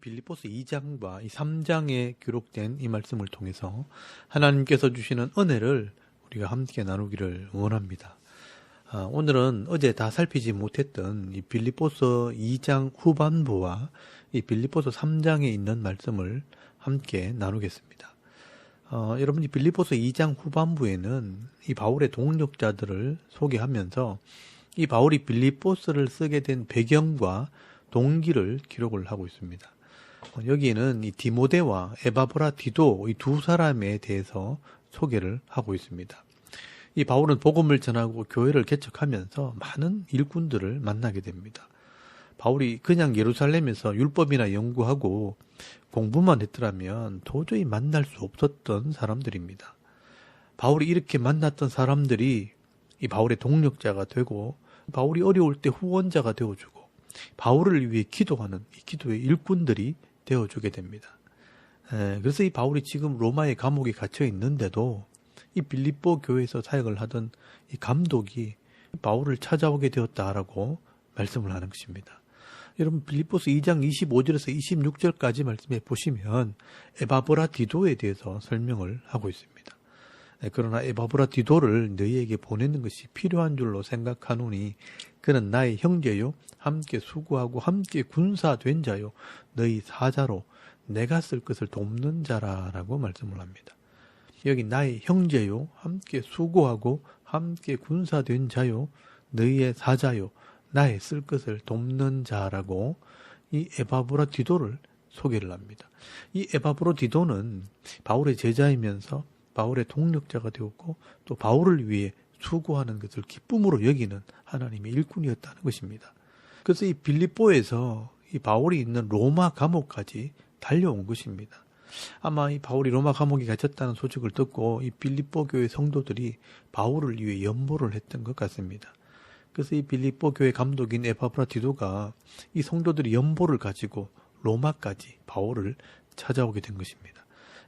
빌리포스 2장과 이 3장에 기록된 이 말씀을 통해서 하나님께서 주시는 은혜를 우리가 함께 나누기를 원합니다. 아, 오늘은 어제 다 살피지 못했던 이 빌리포스 2장 후반부와 이 빌리포스 3장에 있는 말씀을 함께 나누겠습니다. 어, 여러분 이 빌리포스 2장 후반부에는 이 바울의 동력자들을 소개하면서 이 바울이 빌리포스를 쓰게 된 배경과 동기를 기록을 하고 있습니다. 어, 여기에는 이 디모데와 에바브라 디도 이 두 사람에 대해서 소개를 하고 있습니다. 이 바울은 복음을 전하고 교회를 개척하면서 많은 일꾼들을 만나게 됩니다. 바울이 그냥 예루살렘에서 율법이나 연구하고 공부만 했더라면 도저히 만날 수 없었던 사람들입니다. 바울이 이렇게 만났던 사람들이 이 바울의 동력자가 되고 바울이 어려울 때 후원자가 되어주고 바울을 위해 기도하는 이 기도의 일꾼들이 되어주게 됩니다. 에, 그래서 이 바울이 지금 로마의 감옥에 갇혀 있는데도 이 빌립보 교회에서 사역을 하던 이 감독이 바울을 찾아오게 되었다라고 말씀을 하는 것입니다. 여러분 빌립보스 2장 25절에서 26절까지 말씀해 보시면 에바브라 디도에 대해서 설명을 하고 있습니다. 네, 그러나 에바브라 디도를 너희에게 보내는 것이 필요한 줄로 생각하노니 그는 나의 형제요 함께 수고하고 함께 군사된 자요 너희 사자로 내가 쓸 것을 돕는 자라라고 말씀을 합니다. 여기 나의 형제요 함께 수고하고 함께 군사된 자요 너희의 사자요 나의 쓸 것을 돕는 자라고 이 에바브라 디도를 소개를 합니다. 이 에바브로 디도는 바울의 제자이면서 바울의 동력자가 되었고 또 바울을 위해 수고하는 것을 기쁨으로 여기는 하나님의 일꾼이었다는 것입니다. 그래서 이 빌립보에서 이 바울이 있는 로마 감옥까지 달려온 것입니다. 아마 이 바울이 로마 감옥에 갇혔다는 소식을 듣고 이 빌립보 교회 성도들이 바울을 위해 연보를 했던 것 같습니다. 그래서 이 빌립보 교회 감독인 에파브라 디도가 이 성도들이 연보를 가지고 로마까지 바울을 찾아오게 된 것입니다.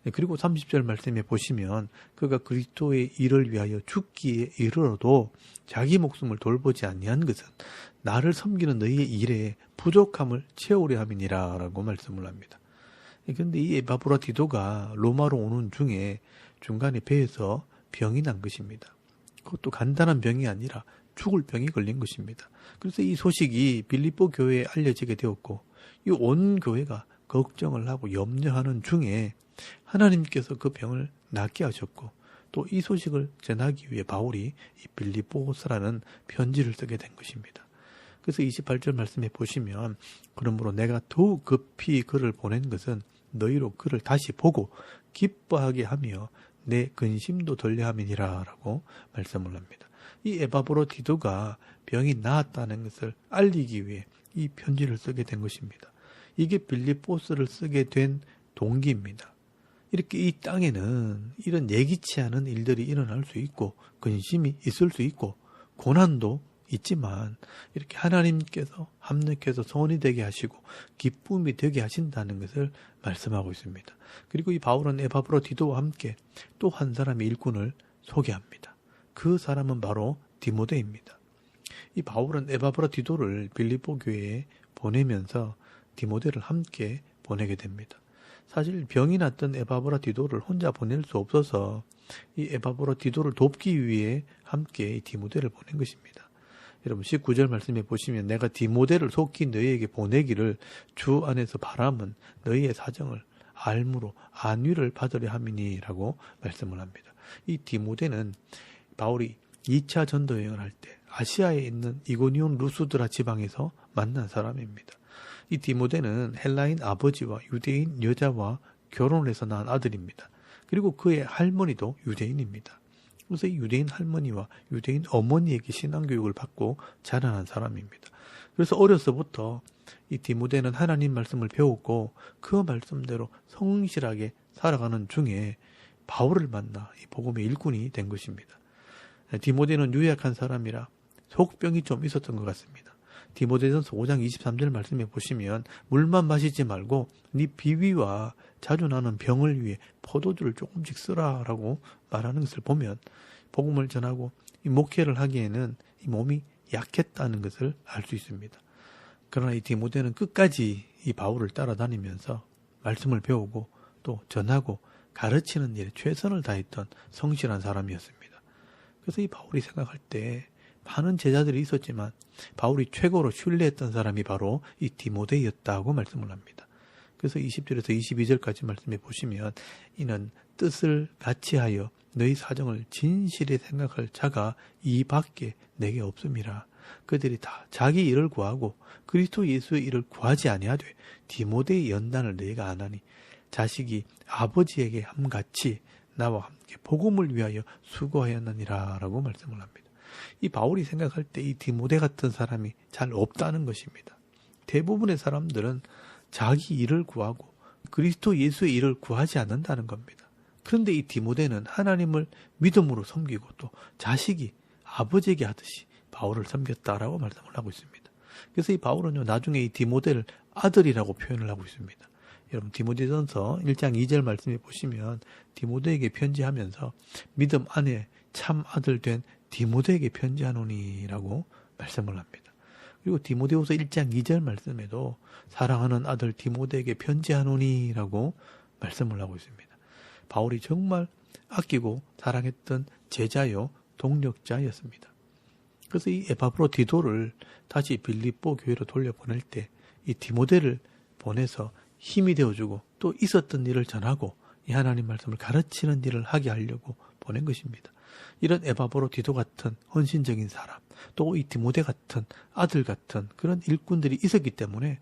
예, 그리고 30절 말씀에 보시면 그가 그리스도의 일을 위하여 죽기에 이르러도 자기 목숨을 돌보지 아니한 것은 나를 섬기는 너희의 일에 부족함을 채우려 함이니라 라고 말씀을 합니다. 그런데 이 에바브라 디도가 로마로 오는 중에 중간에 배에서 병이 난 것입니다. 그것도 간단한 병이 아니라 죽을 병이 걸린 것입니다. 그래서 이 소식이 빌립보 교회에 알려지게 되었고 이 온 교회가 걱정을 하고 염려하는 중에 하나님께서 그 병을 낫게 하셨고 또 이 소식을 전하기 위해 바울이 이 빌립보스라는 편지를 쓰게 된 것입니다. 그래서 28절 말씀해 보시면 그러므로 내가 더욱 급히 그를 보낸 것은 너희로 그를 다시 보고 기뻐하게 하며 내 근심도 덜려 함이니라 라고 말씀을 합니다. 이 에바브로 디도가 병이 나았다는 것을 알리기 위해 이 편지를 쓰게 된 것입니다. 이게 빌립보스를 쓰게 된 동기입니다. 이렇게 이 땅에는 이런 예기치 않은 일들이 일어날 수 있고 근심이 있을 수 있고 고난도 있지만 이렇게 하나님께서 합력해서 소원이 되게 하시고 기쁨이 되게 하신다는 것을 말씀하고 있습니다. 그리고 이 바울은 에바브로 디도와 함께 또 한 사람의 일꾼을 소개합니다. 그 사람은 바로 디모데입니다. 이 바울은 에바브라 디도를 빌립보 교회에 보내면서 디모데를 함께 보내게 됩니다. 사실 병이 났던 에바브라 디도를 혼자 보낼 수 없어서 이 에바브라 디도를 돕기 위해 함께 디모데를 보낸 것입니다. 여러분 19절 말씀에 보시면 내가 디모데를 속히 너희에게 보내기를 주 안에서 바람은 너희의 사정을 알므로 안위를 받으려 함이니라고 말씀을 합니다. 이 디모데는 바울이 2차 전도 여행을 할 때 아시아에 있는 이고니온 루스드라 지방에서 만난 사람입니다. 이 디모데는 헬라인 아버지와 유대인 여자와 결혼을 해서 낳은 아들입니다. 그리고 그의 할머니도 유대인입니다. 그래서 이 유대인 할머니와 유대인 어머니에게 신앙교육을 받고 자라난 사람입니다. 그래서 어려서부터 이 디모데는 하나님 말씀을 배웠고 그 말씀대로 성실하게 살아가는 중에 바울을 만나 이 복음의 일꾼이 된 것입니다. 디모데는 유약한 사람이라 속병이 좀 있었던 것 같습니다. 디모데전서 5장 23절 말씀에 보시면 물만 마시지 말고 네 비위와 자주 나는 병을 위해 포도주를 조금씩 쓰라라고 말하는 것을 보면 복음을 전하고 이 목회를 하기에는 이 몸이 약했다는 것을 알 수 있습니다. 그러나 이 디모데는 끝까지 이 바울을 따라다니면서 말씀을 배우고 또 전하고 가르치는 일에 최선을 다했던 성실한 사람이었습니다. 그래서 이 바울이 생각할 때 많은 제자들이 있었지만 바울이 최고로 신뢰했던 사람이 바로 이 디모데였다고 말씀을 합니다. 그래서 20절에서 22절까지 말씀해 보시면 이는 뜻을 같이 하여 너희 사정을 진실히 생각할 자가 이 밖에 내게 없음이라. 그들이 다 자기 일을 구하고 그리스도 예수의 일을 구하지 아니하되 디모데의 연단을 너희가 안하니 자식이 아버지에게 함같이 나와 함께 복음을 위하여 수고하였느니라라고 말씀을 합니다. 이 바울이 생각할 때 이 디모데 같은 사람이 잘 없다는 것입니다. 대부분의 사람들은 자기 일을 구하고 그리스도 예수의 일을 구하지 않는다는 겁니다. 그런데 이 디모데는 하나님을 믿음으로 섬기고 또 자식이 아버지에게 하듯이 바울을 섬겼다라고 말씀을 하고 있습니다. 그래서 이 바울은요, 나중에 이 디모데를 아들이라고 표현을 하고 있습니다. 여러분 디모데전서 1장 2절 말씀해 보시면 디모데에게 편지하면서 믿음 안에 참 아들 된 디모데에게 편지하노니라고 말씀을 합니다. 그리고 디모데후서 1장 2절 말씀에도 사랑하는 아들 디모데에게 편지하노니라고 말씀을 하고 있습니다. 바울이 정말 아끼고 사랑했던 제자요 동력자였습니다. 그래서 이 에바브로 디도를 다시 빌립보 교회로 돌려 보낼 때 이 디모데를 보내서 힘이 되어주고 또 있었던 일을 전하고 이 하나님 말씀을 가르치는 일을 하게 하려고 보낸 것입니다. 이런 에바보로 디도 같은 헌신적인 사람, 또 이 디모데 같은 아들 같은 그런 일꾼들이 있었기 때문에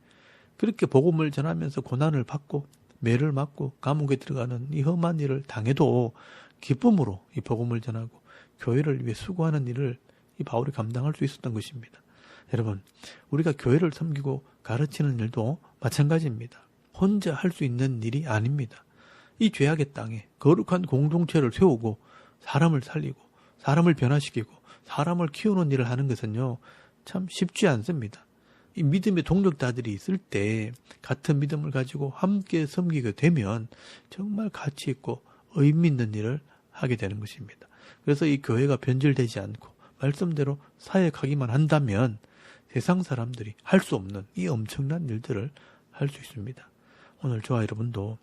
그렇게 복음을 전하면서 고난을 받고 매를 맞고 감옥에 들어가는 이 험한 일을 당해도 기쁨으로 이 복음을 전하고 교회를 위해 수고하는 일을 이 바울이 감당할 수 있었던 것입니다. 여러분, 우리가 교회를 섬기고 가르치는 일도 마찬가지입니다. 혼자 할 수 있는 일이 아닙니다. 이 죄악의 땅에 거룩한 공동체를 세우고 사람을 살리고 사람을 변화시키고 사람을 키우는 일을 하는 것은요, 참 쉽지 않습니다. 이 믿음의 동력자들이 있을 때 같은 믿음을 가지고 함께 섬기게 되면 정말 가치 있고 의미 있는 일을 하게 되는 것입니다. 그래서 이 교회가 변질되지 않고 말씀대로 사역하기만 한다면 세상 사람들이 할 수 없는 이 엄청난 일들을 할 수 있습니다. 오늘 저와 여러분도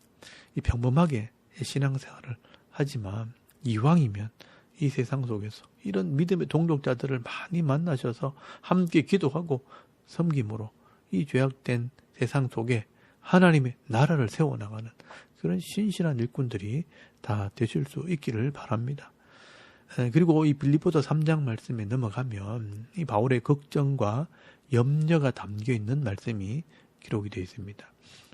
이 평범하게 신앙생활을 하지만 이왕이면 이 세상 속에서 이런 믿음의 동력자들을 많이 만나셔서 함께 기도하고 섬김으로 이 죄악된 세상 속에 하나님의 나라를 세워나가는 그런 신실한 일꾼들이 다 되실 수 있기를 바랍니다. 그리고 이 빌리포서 3장 말씀에 넘어가면 이 바울의 걱정과 염려가 담겨 있는 말씀이 기록이 되어 있습니다.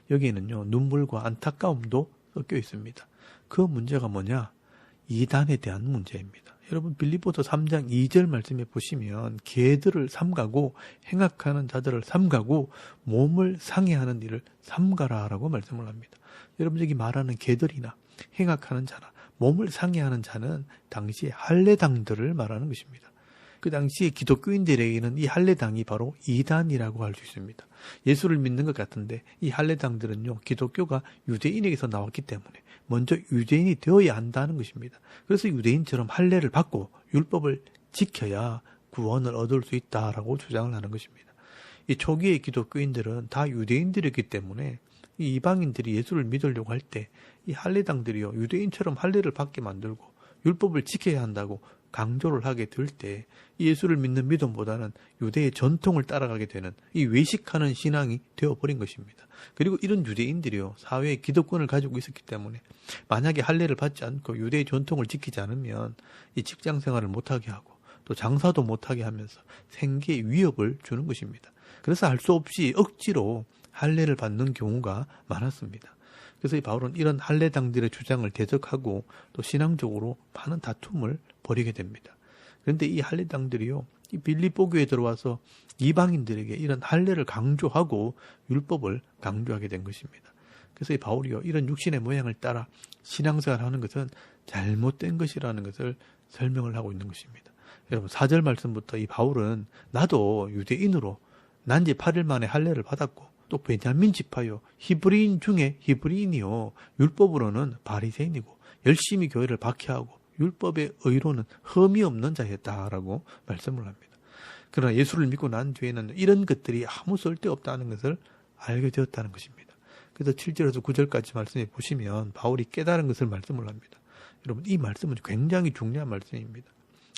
여기에는요, 눈물과 안타까움도 섞여 있습니다. 그 문제가 뭐냐? 이단에 대한 문제입니다. 여러분 빌리포서 3장 2절 말씀에 보시면 개들을 삼가고 행악하는 자들을 삼가고 몸을 상해하는 일을 삼가라라고 말씀을 합니다. 여러분 여기 말하는 개들이나 행악하는 자나 몸을 상해하는 자는 당시 할례당들을 말하는 것입니다. 그 당시에 기독교인들에게는 이 할례당이 바로 이단이라고 할 수 있습니다. 예수를 믿는 것 같은데 이 할례당들은요 기독교가 유대인에게서 나왔기 때문에 먼저 유대인이 되어야 한다는 것입니다. 그래서 유대인처럼 할례를 받고 율법을 지켜야 구원을 얻을 수 있다라고 주장을 하는 것입니다. 이 초기의 기독교인들은 다 유대인들이었기 때문에 이 이방인들이 예수를 믿으려고 할 때 이 할례당들이요 유대인처럼 할례를 받게 만들고 율법을 지켜야 한다고 강조를 하게 될 때 예수를 믿는 믿음보다는 유대의 전통을 따라가게 되는 이 외식하는 신앙이 되어버린 것입니다. 그리고 이런 유대인들이요 사회에 기득권을 가지고 있었기 때문에 만약에 할례를 받지 않고 유대의 전통을 지키지 않으면 이 직장 생활을 못하게 하고 또 장사도 못하게 하면서 생계에 위협을 주는 것입니다. 그래서 할수 없이 억지로 할례를 받는 경우가 많았습니다. 그래서 이 바울은 이런 할례당들의 주장을 대적하고 또 신앙적으로 많은 다툼을 벌이게 됩니다. 그런데 이 할례당들이요, 이 빌립보 교에 들어와서 이방인들에게 이런 할례를 강조하고 율법을 강조하게 된 것입니다. 그래서 이 바울이요, 이런 육신의 모양을 따라 신앙생활 하는 것은 잘못된 것이라는 것을 설명을 하고 있는 것입니다. 여러분, 4절 말씀부터 이 바울은 나도 유대인으로 난지 8일 만에 할례를 받았고 또 베냐민 지파요 히브리인 중에 히브리인이요 율법으로는 바리새인이고 열심히 교회를 박해하고 율법의 의로는 흠이 없는 자였다라고 말씀을 합니다. 그러나 예수를 믿고 난 뒤에는 이런 것들이 아무 쓸데없다는 것을 알게 되었다는 것입니다. 그래서 7절에서 9절까지 말씀해 보시면 바울이 깨달은 것을 말씀을 합니다. 여러분 이 말씀은 굉장히 중요한 말씀입니다.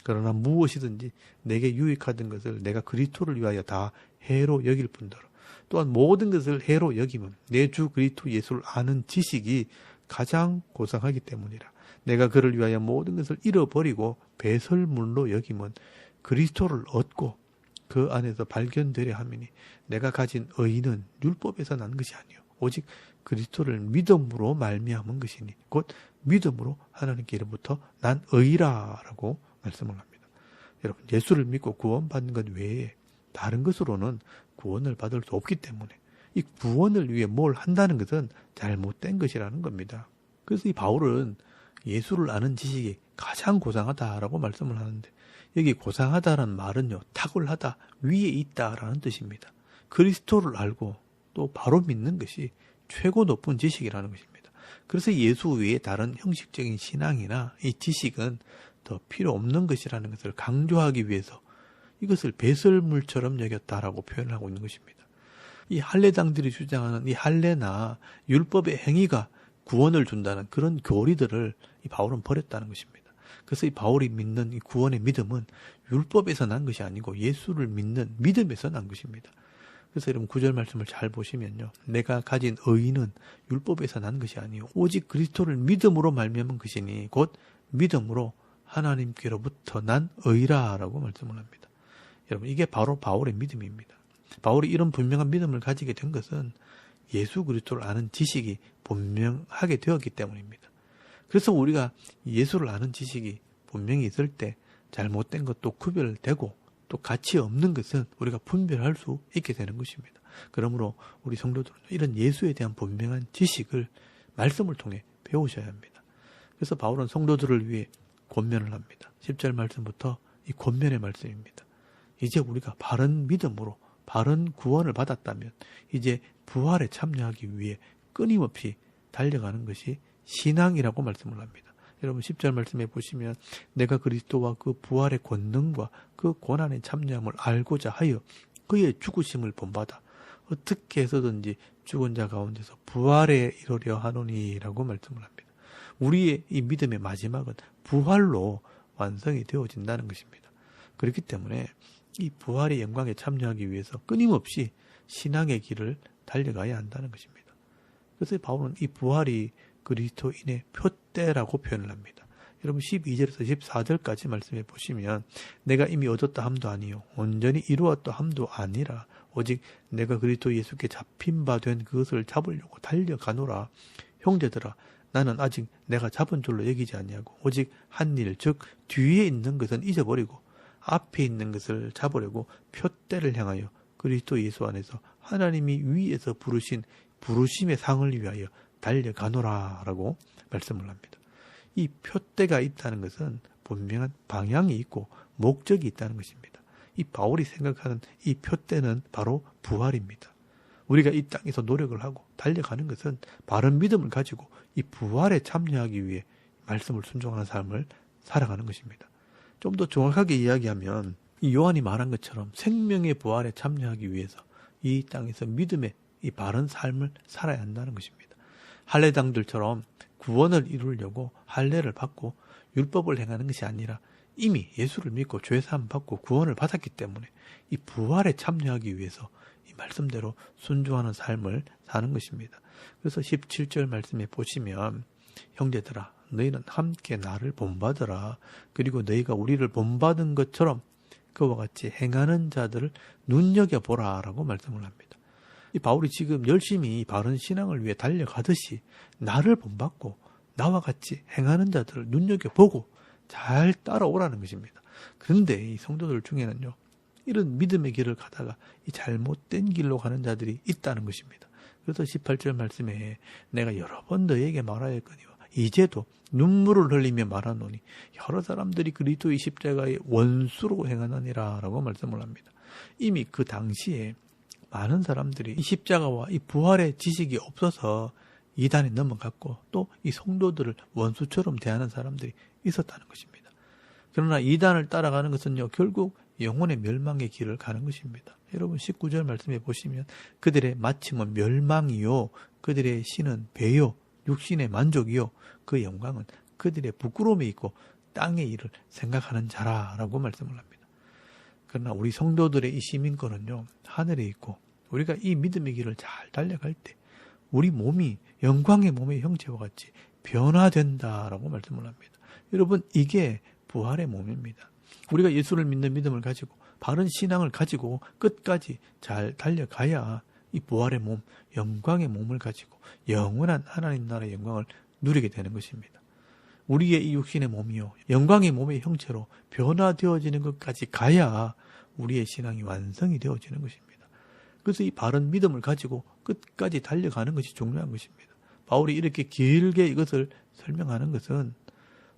그러나 무엇이든지 내게 유익하던 것을 내가 그리스도를 위하여 다 해로 여길 뿐더러 또한 모든 것을 해로 여기면 내주 그리스도 예수를 아는 지식이 가장 고상하기 때문이라. 내가 그를 위하여 모든 것을 잃어버리고 배설물로 여기면 그리스도를 얻고 그 안에서 발견되려 함이니 내가 가진 의는 율법에서 난 것이 아니요 오직 그리스도를 믿음으로 말미암은 것이니 곧 믿음으로 하나님께로부터 난 의라라고 말씀을 합니다. 여러분 예수를 믿고 구원받는 것 외에 다른 것으로는 구원을 받을 수 없기 때문에 이 구원을 위해 뭘 한다는 것은 잘못된 것이라는 겁니다. 그래서 이 바울은 예수를 아는 지식이 가장 고상하다라고 말씀을 하는데 여기 고상하다라는 말은요 탁월하다 위에 있다라는 뜻입니다. 그리스도를 알고 또 바로 믿는 것이 최고 높은 지식이라는 것입니다. 그래서 예수 외에 다른 형식적인 신앙이나 이 지식은 더 필요 없는 것이라는 것을 강조하기 위해서 이것을 배설물처럼 여겼다라고 표현하고 있는 것입니다. 이 할례당들이 주장하는 이 할례나 율법의 행위가 구원을 준다는 그런 교리들을 이 바울은 버렸다는 것입니다. 그래서 이 바울이 믿는 이 구원의 믿음은 율법에서 난 것이 아니고 예수를 믿는 믿음에서 난 것입니다. 그래서 여러분 구절 말씀을 잘 보시면요. 내가 가진 의는 율법에서 난 것이 아니요 오직 그리스도를 믿음으로 말미암은 것이니 곧 믿음으로 하나님께로부터 난 의라라고 말씀을 합니다. 여러분 이게 바로 바울의 믿음입니다. 바울이 이런 분명한 믿음을 가지게 된 것은 예수 그리스도를 아는 지식이 분명하게 되었기 때문입니다. 그래서 우리가 예수를 아는 지식이 분명히 있을 때 잘못된 것도 구별되고 또 가치 없는 것은 우리가 분별할 수 있게 되는 것입니다. 그러므로 우리 성도들은 이런 예수에 대한 분명한 지식을 말씀을 통해 배우셔야 합니다. 그래서 바울은 성도들을 위해 권면을 합니다. 10절 말씀부터 이 권면의 말씀입니다. 이제 우리가 바른 믿음으로 바른 구원을 받았다면 이제 부활에 참여하기 위해 끊임없이 달려가는 것이 신앙이라고 말씀을 합니다. 여러분 10절 말씀에 보시면 내가 그리스도와 그 부활의 권능과 그 고난에 참여함을 알고자 하여 그의 죽으심을 본받아 어떻게 해서든지 죽은 자 가운데서 부활에 이르려 하노니라고 말씀을 합니다. 우리의 이 믿음의 마지막은 부활로 완성이 되어진다는 것입니다. 그렇기 때문에 이 부활의 영광에 참여하기 위해서 끊임없이 신앙의 길을 달려가야 한다는 것입니다. 그래서 바울은 이 부활이 그리스도인의 표대라고 표현을 합니다. 여러분 12절에서 14절까지 말씀해 보시면 내가 이미 얻었다 함도 아니요 온전히 이루었다 함도 아니라 오직 내가 그리스도 예수께 잡힌 바 된 그것을 잡으려고 달려가노라 형제들아 나는 아직 내가 잡은 줄로 여기지 아니하고 오직 한 일 즉 뒤에 있는 것은 잊어버리고 앞에 있는 것을 잡으려고 표대를 향하여 그리스도 예수 안에서 하나님이 위에서 부르신 부르심의 상을 위하여 달려가노라라고 말씀을 합니다. 이 표대가 있다는 것은 분명한 방향이 있고 목적이 있다는 것입니다. 이 바울이 생각하는 이 표대는 바로 부활입니다. 우리가 이 땅에서 노력을 하고 달려가는 것은 바른 믿음을 가지고 이 부활에 참여하기 위해 말씀을 순종하는 삶을 살아가는 것입니다. 좀 더 정확하게 이야기하면 이 요한이 말한 것처럼 생명의 부활에 참여하기 위해서 이 땅에서 믿음의 이 바른 삶을 살아야 한다는 것입니다. 할례당들처럼 구원을 이루려고 할례를 받고 율법을 행하는 것이 아니라 이미 예수를 믿고 죄 사함 받고 구원을 받았기 때문에 이 부활에 참여하기 위해서 이 말씀대로 순종하는 삶을 사는 것입니다. 그래서 17절 말씀에 보시면 형제들아 너희는 함께 나를 본받으라 그리고 너희가 우리를 본받은 것처럼 그와 같이 행하는 자들을 눈여겨보라 라고 말씀을 합니다. 이 바울이 지금 열심히 바른 신앙을 위해 달려가듯이 나를 본받고 나와 같이 행하는 자들을 눈여겨보고 잘 따라오라는 것입니다. 그런데 이 성도들 중에는요, 이런 믿음의 길을 가다가 이 잘못된 길로 가는 자들이 있다는 것입니다. 그래서 18절 말씀에 내가 여러 번 너에게 말하였거니와 이제도 눈물을 흘리며 말하노니 여러 사람들이 그리스도의 십자가의 원수로 행하느니라 라고 말씀을 합니다. 이미 그 당시에 많은 사람들이 이 십자가와 이 부활의 지식이 없어서 이단에 넘어갔고 또 이 성도들을 원수처럼 대하는 사람들이 있었다는 것입니다. 그러나 이단을 따라가는 것은요 결국 영혼의 멸망의 길을 가는 것입니다. 여러분 19절 말씀해 보시면 그들의 마침은 멸망이요 그들의 신은 배요 육신의 만족이요 그 영광은 그들의 부끄러움에 있고 땅의 일을 생각하는 자라라고 말씀을 합니다. 그러나 우리 성도들의 이 시민권은요 하늘에 있고 우리가 이 믿음의 길을 잘 달려갈 때 우리 몸이 영광의 몸의 형체와 같이 변화된다라고 말씀을 합니다. 여러분 이게 부활의 몸입니다. 우리가 예수를 믿는 믿음을 가지고 바른 신앙을 가지고 끝까지 잘 달려가야 이 부활의 몸, 영광의 몸을 가지고 영원한 하나님 나라의 영광을 누리게 되는 것입니다. 우리의 이 육신의 몸이요, 영광의 몸의 형체로 변화되어지는 것까지 가야 우리의 신앙이 완성이 되어지는 것입니다. 그래서 이 바른 믿음을 가지고 끝까지 달려가는 것이 중요한 것입니다. 바울이 이렇게 길게 이것을 설명하는 것은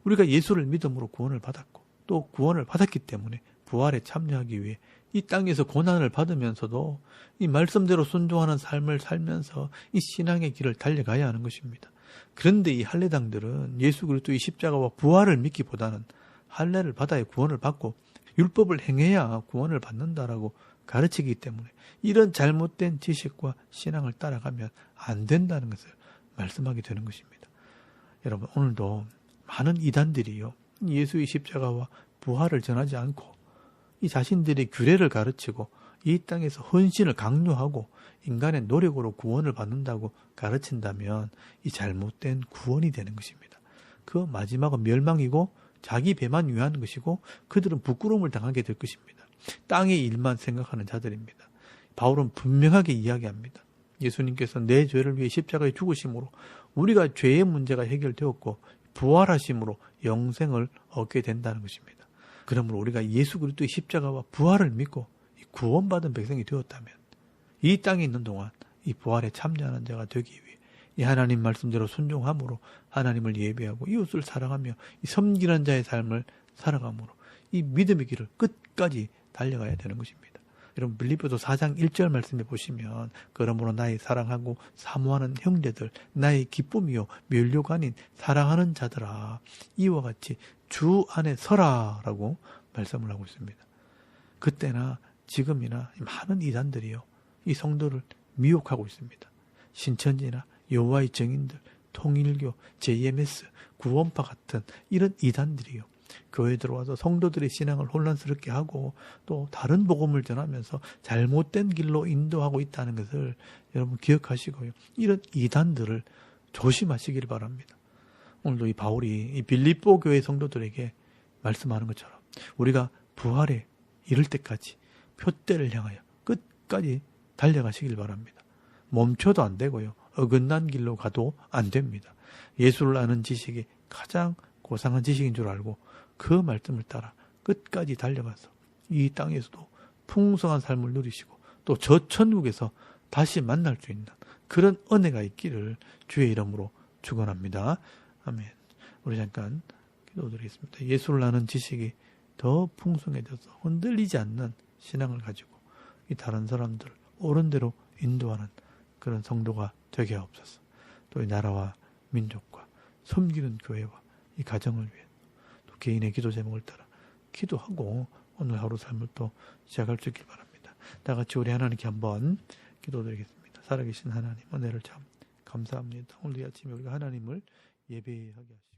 우리가 예수를 믿음으로 구원을 받았고 또 구원을 받았기 때문에 부활에 참여하기 위해 이 땅에서 고난을 받으면서도 이 말씀대로 순종하는 삶을 살면서 이 신앙의 길을 달려가야 하는 것입니다. 그런데 이 할례당들은 예수 그리스도의 십자가와 부활을 믿기보다는 할례를 받아야 구원을 받고 율법을 행해야 구원을 받는다라고 가르치기 때문에 이런 잘못된 지식과 신앙을 따라가면 안 된다는 것을 말씀하게 되는 것입니다. 여러분 오늘도 많은 이단들이요 예수의 십자가와 부활을 전하지 않고 이 자신들의 규례를 가르치고 이 땅에서 헌신을 강요하고 인간의 노력으로 구원을 받는다고 가르친다면 이 잘못된 구원이 되는 것입니다. 그 마지막은 멸망이고 자기 배만 위하는 것이고 그들은 부끄러움을 당하게 될 것입니다. 땅의 일만 생각하는 자들입니다. 바울은 분명하게 이야기합니다. 예수님께서 내 죄를 위해 십자가에 죽으심으로 우리가 죄의 문제가 해결되었고 부활하심으로 영생을 얻게 된다는 것입니다. 그러므로 우리가 예수 그리스도의 십자가와 부활을 믿고 구원받은 백성이 되었다면 이 땅에 있는 동안 이 부활에 참여하는 자가 되기 위해 이 하나님 말씀대로 순종함으로 하나님을 예배하고 이웃을 사랑하며 이 섬기는 자의 삶을 살아감으로 이 믿음의 길을 끝까지 달려가야 되는 것입니다. 여러분 빌립보서 4장 1절 말씀해 보시면 그러므로 나의 사랑하고 사모하는 형제들 나의 기쁨이요 멸류가 아닌 사랑하는 자들아 이와 같이 주 안에 서라라고 말씀을 하고 있습니다. 그때나 지금이나 많은 이단들이요 이 성도를 미혹하고 있습니다. 신천지나 여호와의 증인들, 통일교, JMS, 구원파 같은 이런 이단들이요 교회 들어와서 성도들의 신앙을 혼란스럽게 하고 또 다른 복음을 전하면서 잘못된 길로 인도하고 있다는 것을 여러분 기억하시고요. 이런 이단들을 조심하시길 바랍니다. 오늘도 이 바울이 이 빌립보 교회 성도들에게 말씀하는 것처럼 우리가 부활에 이를 때까지 표대를 향하여 끝까지 달려가시길 바랍니다. 멈춰도 안 되고요. 어긋난 길로 가도 안 됩니다. 예수를 아는 지식이 가장 고상한 지식인 줄 알고 그 말씀을 따라 끝까지 달려가서 이 땅에서도 풍성한 삶을 누리시고 또 저 천국에서 다시 만날 수 있는 그런 은혜가 있기를 주의 이름으로 축원합니다. 아멘. 우리 잠깐 기도드리겠습니다. 예수를 아는 지식이 더 풍성해져서 흔들리지 않는 신앙을 가지고 이 다른 사람들을 옳은 대로 인도하는 그런 성도가 되게 하옵소서. 또 이 나라와 민족과 섬기는 교회와 이 가정을 위해 또 개인의 기도 제목을 따라 기도하고 오늘 하루 삶을 또 시작할 수 있길 바랍니다. 다 같이 우리 하나님께 한번 기도드리겠습니다. 살아계신 하나님 은혜를 참 감사합니다. 오늘 이 아침에 우리가 하나님을 예배하게 하시고